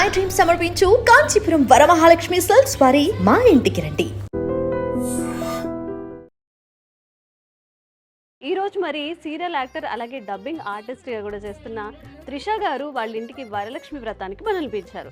My dream సమర్పించు Kanchipuram Varamahalakshmi silks వారి మా ఇంటికి రండి. ఈ రోజు మరి సీరియల్ యాక్టర్ అలాగే డబ్బింగ్ ఆర్టిస్ట్గా కూడా చేస్తున్న త్రిష గారు వాళ్ళ ఇంటికి వరలక్ష్మి వ్రతానికి మనల్ని పిలిచారు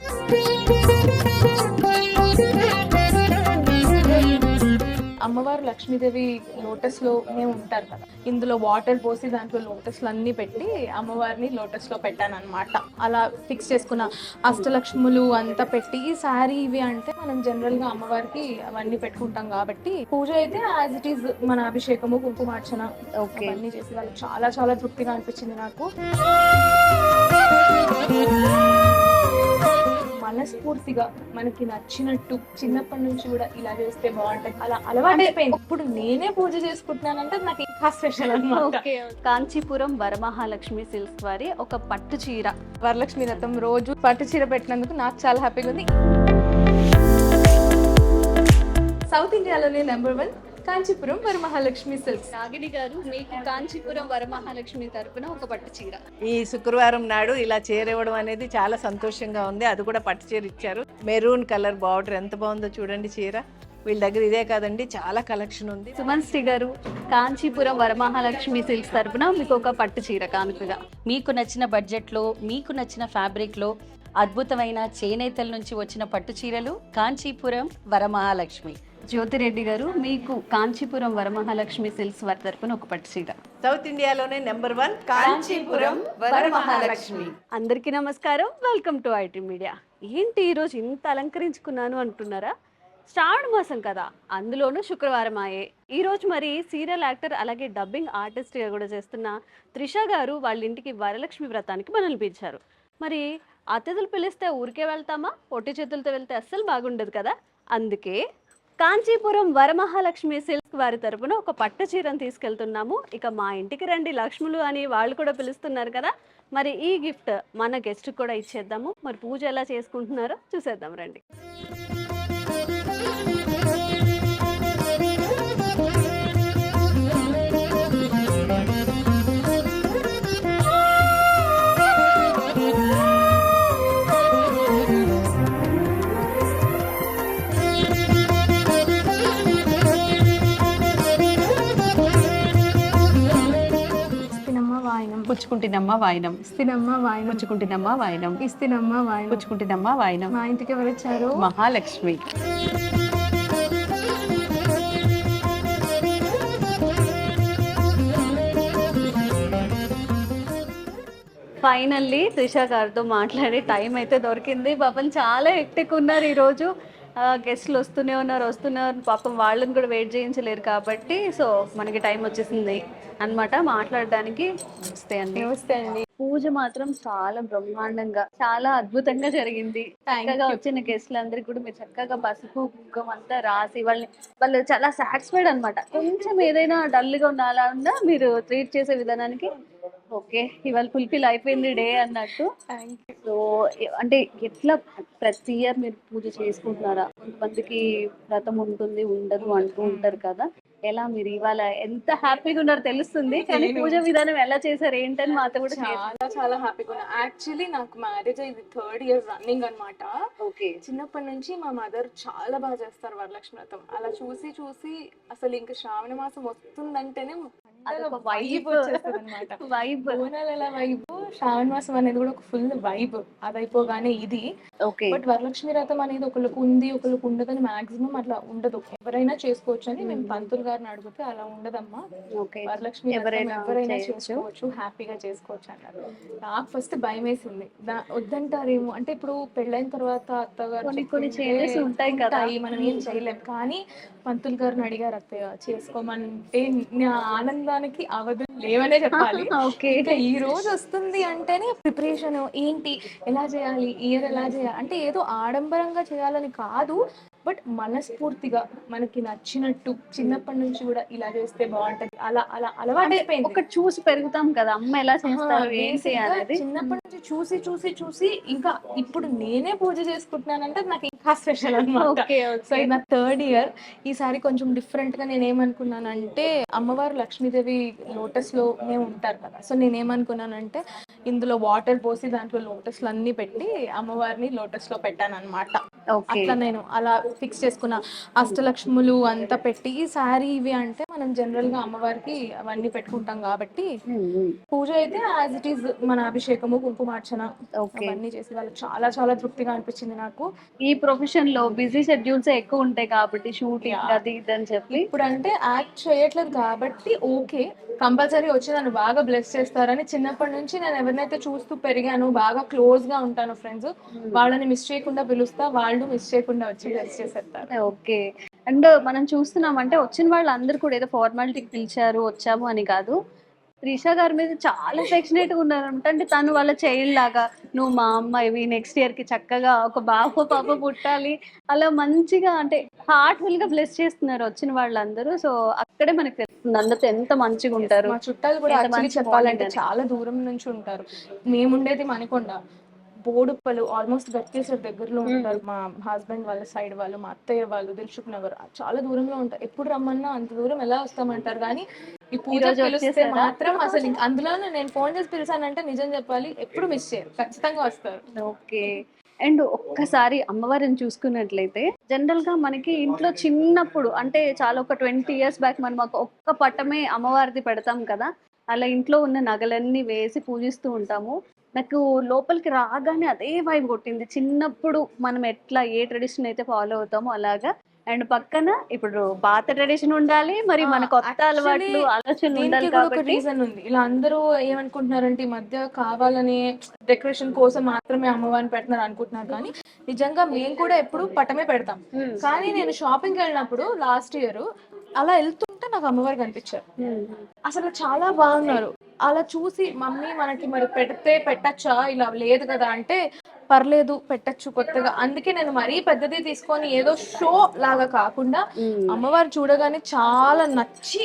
అమ్మవారు లక్ష్మీదేవి లోటస్లోనే ఉంటారు కదా. ఇందులో వాటర్ పోసి దాంట్లో లోటస్లు అన్ని పెట్టి అమ్మవారిని లోటస్లో పెట్టాను అనమాట అలా ఫిక్స్ చేసుకున్న అష్టలక్ష్ములు అంతా పెట్టి ఈ శారీ ఇవి అంటే మనం జనరల్గా అమ్మవారికి అవన్నీ పెట్టుకుంటాం కాబట్టి పూజ అయితే యాజ్ ఇట్ ఈస్ మన అభిషేకము కుంకుమార్చన Okay. అవన్నీ చేసి వాళ్ళు చాలా చాలా తృప్తిగా అనిపించింది నాకు. మనస్ఫూర్తిగా మనకి నచ్చినట్టు చిన్నప్పటి నుంచి కూడా ఇలా చేస్తే బాగుంటది. అలా అలవాటు అయిపోయింది ఇప్పుడు నేనే పూజ చేసుకుంటున్నానంటే నాకు ఇంకా స్పెషల్ అనమాట కాంచీపురం వరమహాలక్ష్మి సిల్క్స్ వారి ఒక పట్టు చీర. వరలక్ష్మి రథం రోజు పట్టు చీర పెట్టినందుకు నాకు చాలా హ్యాపీగా ఉంది. సౌత్ ఇండియాలోనే number one Kanchipuram Varamahalakshmi silks. Nagini గారు మీకు కాంచీపురం వరమహాలక్ష్మి తరపున ఒక పట్టు చీర. ఈ శుక్రవారం నాడు ఇలా చీర ఇవ్వడం అనేది చాలా సంతోషంగా ఉంది. అది కూడా పట్టు చీర ఇచ్చారు. మెరూన్ కలర్ బార్డర్ ఎంత బాగుందో చూడండి చీర. వీళ్ళ దగ్గర ఇదే కాదండి చాలా కలెక్షన్ ఉంది. సుమన్ శ్రీ గారు కాంచీపురం వరమహాలక్ష్మి సిల్క్స్ తరపున మీకు ఒక పట్టు చీర కానుకగా. మీకు నచ్చిన బడ్జెట్లో మీకు నచ్చిన ఫ్యాబ్రిక్లో అద్భుతమైన చేనేతల నుంచి వచ్చిన పట్టు చీరలు కాంచీపురం వరమహాలక్ష్మి. జ్యోతిరెడ్డి గారు మీకు కాంచీపురం వరమహాలక్ష్మి సిల్క్స్ వారి తరపున ఒక పట్టు చీర. సౌత్ ఇండియాలోనే నెంబర్ వన్ కాంచీపురం వరమహాలక్ష్మి. అందరికీ నమస్కారం. Welcome to IT media. ఏంటి ఈరోజు ఇంత అలంకరించుకున్నాను అంటున్నారా? శ్రావణ మాసం కదా అందులోనూ శుక్రవారం ఆయే ఈరోజు మరి సీరియల్ యాక్టర్ అలాగే డబ్బింగ్ ఆర్టిస్ట్గా కూడా చేస్తున్న త్రిష గారు వాళ్ళ ఇంటికి వరలక్ష్మి వ్రతానికి మనల్ని పిలిచారు. మరి అతిథులు పిలిస్తే ఊరికే వెళ్తామా? పొట్టి చేతులతో వెళ్తే అస్సలు బాగుండదు కదా? అందుకే కాంచీపురం వరమహాలక్ష్మి సిల్క్ వారి తరపున ఒక పట్టు చీరను తీసుకెళ్తున్నాము. ఇక మా ఇంటికి రండి లక్ష్ములు అని వాళ్ళు కూడా పిలుస్తున్నారు కదా. మరి ఈ గిఫ్ట్ మన గెస్ట్ కూడా ఇచ్చేద్దాము. మరి పూజ ఎలా చేసుకుంటున్నారో చూసేద్దాం రండి. పుచ్చుకుంటున్నమ్మ వాయినం. ఇస్తినమ్మ వాయనం. పుచ్చుకుంటున్నమ్మ వాయినం. ఇస్తినమ్మ వాయనం. పుచ్చుకుంటున్నమ్మ వాయినం. మా ఇంటికి ఎవరు వచ్చారు? మహాలక్ష్మి. ఫైనల్లీ త్రిష గారితో మాట్లాడే టైం అయితే దొరికింది. పాపం చాలా ఎక్టిక్ ఉన్నారు ఈరోజు. గెస్ట్లు వస్తూనే ఉన్నారు వస్తూనే ఉన్నారు. పాపం వాళ్ళని కూడా వెయిట్ చేయించలేరు కాబట్టి సో మనకి టైం వచ్చేసింది అన్నమాట. మాట్లాడడానికి వస్తే అండి. నమస్తే అండి. పూజ మాత్రం చాలా బ్రహ్మాండంగా చాలా అద్భుతంగా జరిగింది. చక్కగా వచ్చిన గెస్ట్లు అందరికి కూడా మీరు చక్కగా పసుపు కుంకుమ అంతా రాసి వాళ్ళని వాళ్ళు చాలా సాటిస్ఫైడ్ అన్నమాట. కొంచెం ఏదైనా డల్గా ఉన్న అలా ఉన్నా మీరు ట్రీట్ చేసే విధానానికి ఓకే. ఇవాళ ఫుల్ఫిల్ అయిపోయింది డే అన్నట్టు. సో అంటే ఎట్లా ప్రతి ఇయర్ మీరు పూజ చేసుకుంటున్నారా? కొంతమందికి వ్రతం ఉంటుంది ఉండదు అంటూ ఉంటారు కదా. ఎలా మీరు ఇవాళ ఎంత హ్యాపీగా ఉన్నారో తెలుస్తుంది. కానీ పూజ విధానం ఎలా చేశారు? ఏంటని మాతో కూడా చాలా చాలా హ్యాపీగా ఉన్నా. యాక్చువల్లీ నాకు మ్యారేజ్ ఇది థర్డ్ ఇయర్ రన్నింగ్ అన్నమాట. ఓకే. చిన్నప్పటి నుంచి మా మదర్ చాలా బాగా చేస్తారు వరలక్ష్మి వ్రతం. అలా చూసి చూసి అసలు ఇంకా శ్రావణ మాసం వస్తుందంటేనే అదొక వైబ్ vibe. వచ్చేస్తుంది అనమాట వైబ్ బోనాలు ఎలా వైబ్ శ్రావణ మాసం అనేది కూడా ఒక ఫుల్ వైబ్ అది అయిపోగానే ఇది. ఓకే బట్ వరలక్ష్మి వ్రతం అనేది ఒకళ్ళకు ఉంది ఒకళ్ళకు ఉండదని మాక్సిమం అట్లా ఉండదు. ఎవరైనా చేసుకోవచ్చు అని మేము పంతులు గారిని అడిగితే అలా ఉండదమ్మా. వరలక్ష్మి ఎవరైనా ఎవరైనా. చేసుకోవచ్చు హ్యాపీగా చేసుకోవచ్చు అన్నారు. నాకు ఫస్ట్ భయం వేసింది. వద్దంటారేమో. అంటే ఇప్పుడు పెళ్ళైన తర్వాత అత్తగారు కొన్ని changes ఉంటాయి కదా. మనం ఏం చేయలేం. కానీ పంతులు గారిని అడిగారు అత్తయ్య చేసుకోమంటే నా ఆనందానికి అవధులు లేవనే చెప్పాలి. ఓకే. ఈ రోజు వస్తుంది అంటేనే ప్రిపరేషన్ ఏంటి? ఎలా చేయాలి? ఇయర్ ఎలా చేయాలి? అంటే ఏదో ఆడంబరంగా చేయాలని కాదు. బట్ మనస్ఫూర్తిగా మనకి నచ్చినట్టు చిన్నప్పటి నుంచి కూడా ఇలా చేస్తే బాగుంటది. అలా అలా అలవాటైపోయింది ఒకటి చూసి పెరుగుతాం కదా అమ్మ ఎలా చేస్తారు ఏంటి అనేది చిన్నప్పటి నుంచి చూసి చూసి చూసి ఇంకా ఇప్పుడు నేనే పూజ చేసుకుంటున్నానంటే నాకు ఇంకా స్పెషల్ అనమాట సో ఇది నా థర్డ్ ఇయర్ ఈసారి కొంచెం డిఫరెంట్గా నేను ఏమనుకున్నానంటే అమ్మవారు లక్ష్మీదేవి లోటస్లో నేను ఉంటారు కదా. సో నేను ఏమనుకున్నానంటే ఇందులో వాటర్ పోసి దాంట్లో లోటస్లు అన్ని పెట్టి అమ్మవారిని లోటస్లో పెట్టాను అనమాట అట్లా నేను అలా ఫిక్స్ చేసుకున్న అష్టలక్ష్ములు అంతా పెట్టి ఈ శారీ ఇవి అంటే మనం జనరల్గా అమ్మవారికి అవన్నీ పెట్టుకుంటాం కాబట్టి పూజ అయితే యాజ్ ఇట్ ఈస్ మన అభిషేకము కుంకుమార్చన ఓకే. అవన్నీ చేసి వాళ్ళు చాలా చాలా తృప్తిగా అనిపించింది నాకు. ఈ ప్రొఫెషన్లో బిజీ షెడ్యూల్స్ ఎక్కువ ఉంటాయి కాబట్టి షూటింగ్ అది ఇది అని చెప్పి. ఇప్పుడు అంటే యాక్ట్ చేయట్లేదు కాబట్టి ఓకే కంపల్సరీ వచ్చి నన్ను బాగా బ్లెస్ చేస్తారని చిన్నప్పటి నుంచి నేను ఎవరినైతే చూస్తూ పెరిగాను బాగా క్లోజ్గా ఉంటాను ఫ్రెండ్స్ వాళ్ళని మిస్ చేయకుండా పిలుస్తా వాళ్ళు మిస్ చేయకుండా వచ్చి బ్లెస్ చేసేస్తారు. ఓకే. అండ్ మనం చూస్తున్నాం అంటే వచ్చిన వాళ్ళందరూ కూడా ఏదో ఫార్మాలిటీకి పిలిచారు వచ్చాము అని కాదు. త్రిష గారి మీద చాలా affectionate గా ఉన్నారంట అంటే తను వాళ్ళ చైల్డ్ లాగా నువ్వు మా అమ్మ ఇవి నెక్స్ట్ ఇయర్కి చక్కగా ఒక బాబు పాప పుట్టాలి. అలా మంచిగా అంటే హార్ట్ఫుల్గా బ్లెస్ చేస్తున్నారు వచ్చిన వాళ్ళందరూ. సో అక్కడే మనకు తెలుస్తుంది అందరితో ఎంత మంచిగా ఉంటారు. మా చుట్టాలు కూడా చెప్పాలంటే. చాలా దూరం నుంచి ఉంటారు. మేముండేది మనకొండ బోడుప్పలు ఆల్మోస్ట్ గట్కేశ్వర్ దగ్గరలో ఉంటారు మా హస్బెండ్ వాళ్ళ సైడ్ వాళ్ళు మా అత్తయ్య వాళ్ళు దిల్సుఖ్ నగర్. చాలా దూరంలో ఉంటారు. ఎప్పుడు రమ్మన్నా అంత దూరం ఎలా వస్తామంటారు? కానీ ఈ పూజ పిలిస్తే? మాత్రం అసలు అందులోనే నేను ఫోన్ చేసి పిలిచానంటే నిజం చెప్పాలి ఎప్పుడు మిస్ చేయరు. ఖచ్చితంగా వస్తారు. ఓకే. అండ్ ఒక్కసారి అమ్మవారిని చూసుకున్నట్లయితే జనరల్గా మనకి ఇంట్లో చిన్నప్పుడు అంటే చాలా ఒక ట్వంటీ ఇయర్స్ బ్యాక్ మనం ఒక ఒక్క పట్టమే అమ్మవారిది పెడతాం కదా? అలా ఇంట్లో ఉన్న నగలన్నీ వేసి పూజిస్తూ ఉంటాము. నాకు లోపలికి రాగానే అదే వైబ్ కొట్టింది. చిన్నప్పుడు మనం ఎట్లా ఏ ట్రెడిషన్ అయితే ఫాలో అవుతామో అలాగా. అండ్ పక్కన ఇప్పుడు పాత ట్రెడిషన్ ఉండాలి మరి మన కొత్త అలవాట్లు ఉండాలి కూడా ఒక రీజన్ ఉంది. ఇలా అందరూ ఏమనుకుంటున్నారంటే ఈ మధ్య కావాలని డెకరేషన్ కోసం మాత్రమే అమ్మవారిని పెడుతున్నారు అనుకుంటున్నారు కానీ నిజంగా మేము కూడా ఎప్పుడు పటమే పెడతాం. కానీ నేను షాపింగ్ వెళ్ళినప్పుడు లాస్ట్ ఇయర్ అలా వెళ్తుంటే నాకు అమ్మవారు కనిపించారు. అసలు చాలా బాగున్నారు అలా చూసి మమ్మీ మనకి మరి పెడితే పెట్టచ్చా ఇలా లేదు కదా అంటే పర్లేదు పెట్టచ్చు కొత్తగా అందుకే నేను మరీ పెద్దది తీసుకొని ఏదో షో లాగా కాకుండా. అమ్మవారు చూడగానే చాలా నచ్చి.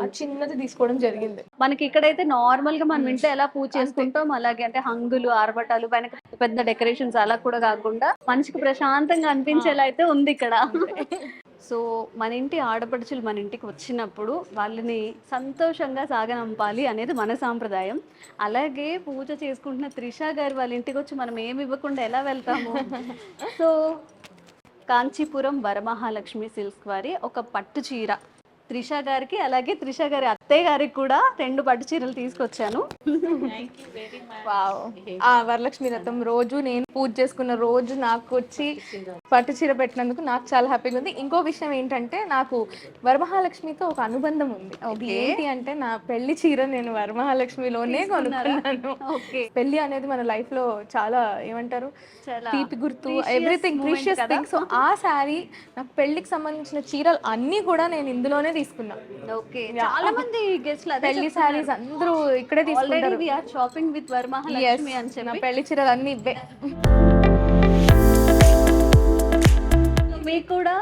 ఆ చిన్నది తీసుకోవడం జరిగింది. మనకి ఇక్కడైతే నార్మల్గా మనం ఇంట్లో ఎలా పూజ చేసుకుంటాం అలాగే అంటే హంగులు ఆర్భటాలు వెనక పెద్ద డెకరేషన్స్ అలా కూడా కాకుండా మనిషికి ప్రశాంతంగా అనిపించేలా అయితే ఉంది ఇక్కడ. సో మన ఇంటి ఆడపడుచులు మన ఇంటికి వచ్చినప్పుడు వాళ్ళని సంతోషంగా సాగనంపాలి అనేది మన సాంప్రదాయం. అలాగే పూజ చేసుకుంటున్న త్రిష గారు వాళ్ళ ఇంటికి వచ్చి మనం ఏమి ఇవ్వకుండా ఎలా వెళ్తాము? సో కాంచీపురం వరమహాలక్ష్మి సిల్క్ వారి ఒక పట్టు చీర. త్రిష గారికి అలాగే త్రిష గారి అత్తయ్య గారికి కూడా రెండు పట్టు చీరలు తీసుకొచ్చాను. ఆ వరలక్ష్మి రథం రోజు నేను పూజ చేసుకున్న రోజు నాకు వచ్చి పట్టు చీర పెట్టినందుకు నాకు చాలా హ్యాపీగా ఉంది. ఇంకో విషయం ఏంటంటే నాకు వరమహాలక్ష్మితో ఒక అనుబంధం ఉంది. ఏంటి అంటే నా పెళ్ళి చీర నేను వరమహాలక్ష్మిలోనే కొనుక్కున్నాను. ఓకే. పెళ్ళి అనేది మన లైఫ్లో చాలా ఏమంటారు? తీపి గుర్తు ఎవ్రీథింగ్ ప్రీషియస్. థింగ్ సో ఆ శారీ నాకు పెళ్ళికి సంబంధించిన చీరలు అన్ని కూడా నేను ఇందులోనే తీసుకున్నా. ఓకే. చాలా మంది గెస్ట్లు పెళ్ళి శారీస్ అందరూ ఇక్కడే తీసుకుంటారు. We are shopping with Yes, Varamahalakshmi అని చెప్పి. పెళ్ళి చీరలు అన్ని ఇవే మీకు కూడా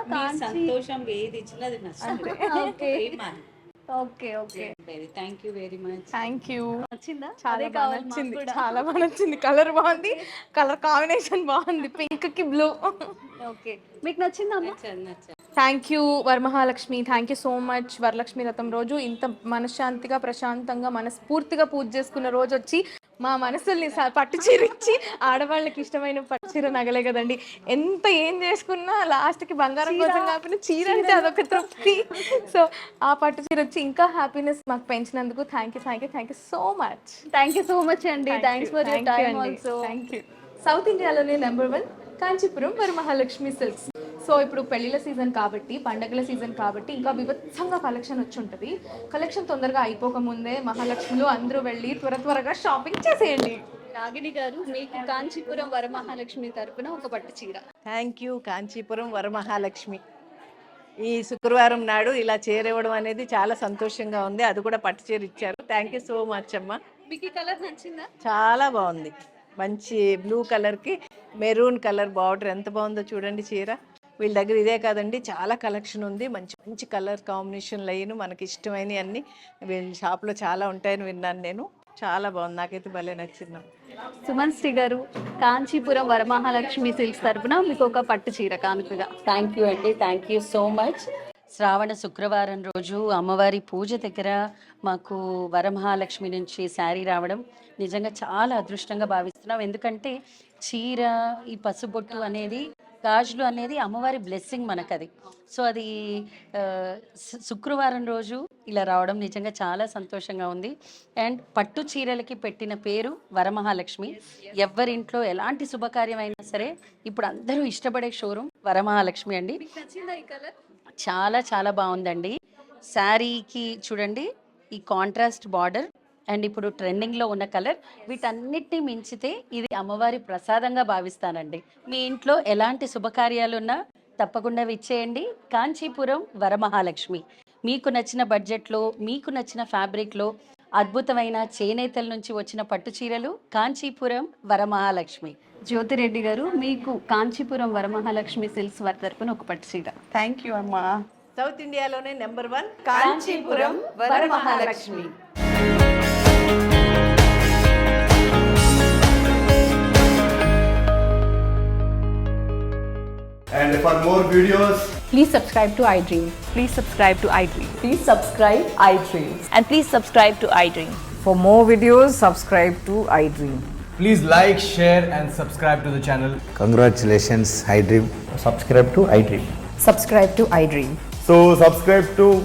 సంతోషం ఏది ఇచ్చినది okay. Okay okay. Very thank you very much thank you నచ్చిందా? చాలా బాగా నచ్చింది. చాలా బాగా నచ్చింది. కలర్ బాగుంది. కలర్ కాంబినేషన్ బాగుంది. పింక్కి బ్లూ ఓకే. మీకు నచ్చిందా అమ్మ? Thank you Varamahalakshmi thank you so much Varalakshmi రథం రోజు ఇంత మనశ్శాంతిగా ప్రశాంతంగా మనస్ఫూర్తిగా పూజ చేసుకున్న రోజు వచ్చి మా మనసుల్ని పట్టు చీర ఇచ్చి ఆడవాళ్ళకి ఇష్టమైన పట్టు చీర నగలే కదండి. ఎంత ఏం చేసుకున్నా లాస్ట్కి బంగారం కోసం కాకుండా చీర అంటే అదొక తృప్తి. సో ఆ పట్టు చీర వచ్చి ఇంకా హ్యాపీనెస్ మాకు పెంచినందుకు thank you thank you thank you so much thank you so much అండి. Thanks for your time also thank you south ఇండియాలోనే number one Kanchipuram Varamahalakshmi silks so ఇప్పుడు పెళ్ళిళ్ళ సీజన్ కాబట్టి పండగల సీజన్ కాబట్టి ఇంకా వివత్సంగా కలెక్షన్ వచ్చి ఉంటుంది. కలెక్షన్ తొందరగా అయిపోకముందే మహాలక్ష్మిలు అందరూ వెళ్ళి త్వర త్వరగా షాపింగ్ చేసేయండి. రాగిణి గారు మీకు కాంచీపురం వరమహాలక్ష్మి తరపున ఒక పట్టు చీర. Thank you Kanchipuram Varamahalakshmi. ఈ శుక్రవారం నాడు ఇలా చేరివ్వడం అనేది చాలా సంతోషంగా ఉంది. అది కూడా పట్టు చీర ఇచ్చారు. థ్యాంక్ యూ సో మచ్ అమ్మ. మీకు కలర్ నచ్చిందా? చాలా బాగుంది. మంచి బ్లూ కలర్కి మెరూన్ కలర్ బార్డర్ ఎంత బాగుందో చూడండి చీర. వీళ్ళ దగ్గర ఇదే కాదండి చాలా కలెక్షన్ ఉంది. మంచి మంచి కలర్ కాంబినేషన్ లైన్ మనకి ఇష్టమైనవి అన్ని. వీళ్ళ షాప్లో చాలా ఉంటాయని విన్నాను నేను. చాలా బాగుంది. నాకైతే భలే నచ్చింది. సుమన్ శ్రీ గారు కాంచీపురం వరమహాలక్ష్మి సిల్క్స్ తరపున మీకు ఒక పట్టు చీర కానుకగా. థ్యాంక్ యూ అండి థ్యాంక్ యూ సో మచ్ శ్రావణ శుక్రవారం రోజు అమ్మవారి పూజ దగ్గర మాకు వరమహాలక్ష్మి నుంచి శారీ రావడం నిజంగా చాలా అదృష్టంగా భావిస్తున్నాం. ఎందుకంటే చీర ఈ పసుబొట్టు అనేది గాజులు అనేది అమ్మవారి బ్లెస్సింగ్ మనకు అది సో అది శుక్రవారం రోజు ఇలా రావడం నిజంగా చాలా సంతోషంగా ఉంది. అండ్ పట్టు చీరలకి పెట్టిన పేరు వరమహాలక్ష్మి. ఎవరింట్లో ఎలాంటి శుభకార్యమైనా సరే ఇప్పుడు అందరూ ఇష్టపడే షోరూమ్ వరమహాలక్ష్మి అండి. చాలా చాలా బాగుందండి. శారీకి చూడండి ఈ కాంట్రాస్ట్ బార్డర్ అండ్ ఇప్పుడు ట్రెండింగ్లో ఉన్న కలర్ వీటన్నిటిని మించితే ఇది అమ్మవారి ప్రసాదంగా భావిస్తానండి. మీ ఇంట్లో ఎలాంటి శుభకార్యాలు ఉన్నా తప్పకుండా విచ్చేయండి. కాంచీపురం వరమహాలక్ష్మి. మీకు నచ్చిన బడ్జెట్లో మీకు నచ్చిన ఫ్యాబ్రిక్లో అద్భుతమైన చేనేతల నుంచి వచ్చిన పట్టు చీరలు కాంచీపురం వరమహాలక్ష్మి. జ్యోతిరెడ్డి గారు మీకు కాంచీపురం వరమహాలక్ష్మి సిల్క్స్ వారి తరపున ఒక పట్టు చీర. థ్యాంక్ యూ అమ్మా. సౌత్ ఇండియాలోనే number one Kanchipuram Varamahalakshmi. And for more videos, please subscribe to iDream. Please subscribe to iDream. Please subscribe iDreams. And please subscribe to iDream. For more videos, subscribe to iDream. Please like, share, and subscribe to the channel. Congratulations, iDream. Subscribe to iDream. Subscribe to iDream. So subscribe to